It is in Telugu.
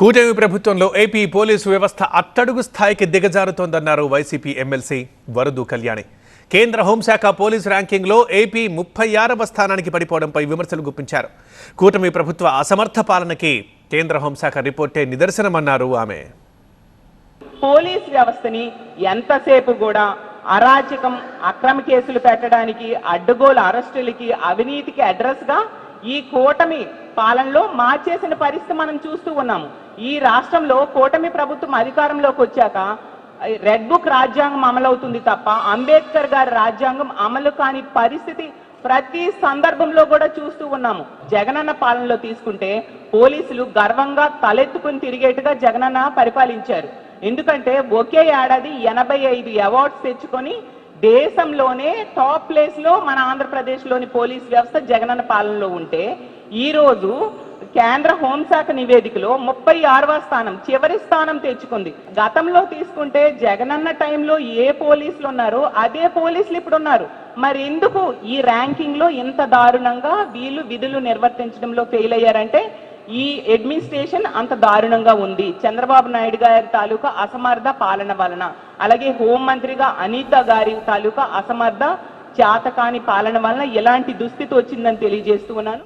కూటమి ప్రభుత్వంలో ఏపీ పోలీసు వ్యవస్థ అట్టడుగు స్థాయికి దిగజారుతోందన్నారు వైసీపీ ఎమ్మెల్సీ వరదు కళ్యాణి. కేంద్ర హోంశాఖ పోలీసు ర్యాంకింగ్లో ఏపీ ముప్పై ఆరవ స్థానానికి పడిపోవడంపై విమర్శలు గుప్పించారు. కూటమి ప్రభుత్వ అసమర్థ పాలనకి కేంద్ర హోంశాఖ రిపోర్టే నిదర్శనమన్నారు ఆమె. పోలీస్ వ్యవస్థని ఎంతసేపు కూడా అరాచకం అక్రమ కేసులు పెట్టడానికి అడ్డగోలు అరెస్టులకి అవినీతికి అడ్రస్గా ఈ కూటమి పాలనలో మార్చేసిన పరిస్థితి మనం చూస్తూ ఉన్నాము. ఈ రాష్ట్రంలో కూటమి ప్రభుత్వం అధికారంలోకి వచ్చాక రెడ్ బుక్ రాజ్యాంగం అమలవుతుంది తప్ప అంబేద్కర్ గారి రాజ్యాంగం అమలు కాని పరిస్థితి ప్రతి సందర్భంలో కూడా చూస్తూ ఉన్నాము. జగనన్న పాలనలో తీసుకుంటే పోలీసులు గర్వంగా తలెత్తుకుని తిరిగేట్టుగా జగనన్న పరిపాలించారు. ఎందుకంటే ఒకే ఏడాది ఎనభై ఐదు అవార్డ్స్ తెచ్చుకొని దేశంలోనే టాప్ ప్లేస్లో మన ఆంధ్రప్రదేశ్లోని పోలీస్ వ్యవస్థ జగనన్న పాలనలో ఉంటే ఈరోజు కేంద్ర హోంశాఖ నివేదికలో ముప్పై ఆరవ స్థానం చివరి స్థానం తెచ్చుకుంది. గతంలో తీసుకుంటే జగనన్న టైంలో ఏ పోలీసులు ఉన్నారో అదే పోలీసులు ఇప్పుడు ఉన్నారు. మరి ఎందుకు ఈ ర్యాంకింగ్లో ఇంత దారుణంగా వీళ్ళు విధులు నిర్వర్తించడంలో ఫెయిల్ అయ్యారంటే ఈ అడ్మినిస్ట్రేషన్ అంత దారుణంగా ఉంది. చంద్రబాబు నాయుడు గారి తాలూకా అసమర్థ పాలన వలన. అలాగే హోంమంత్రిగా అనిత గారి తాలూకా అసమర్థ చేతకాని పాలన వలన ఎలాంటి దుస్థితి వచ్చిందని తెలియజేస్తూ ఉన్నాను.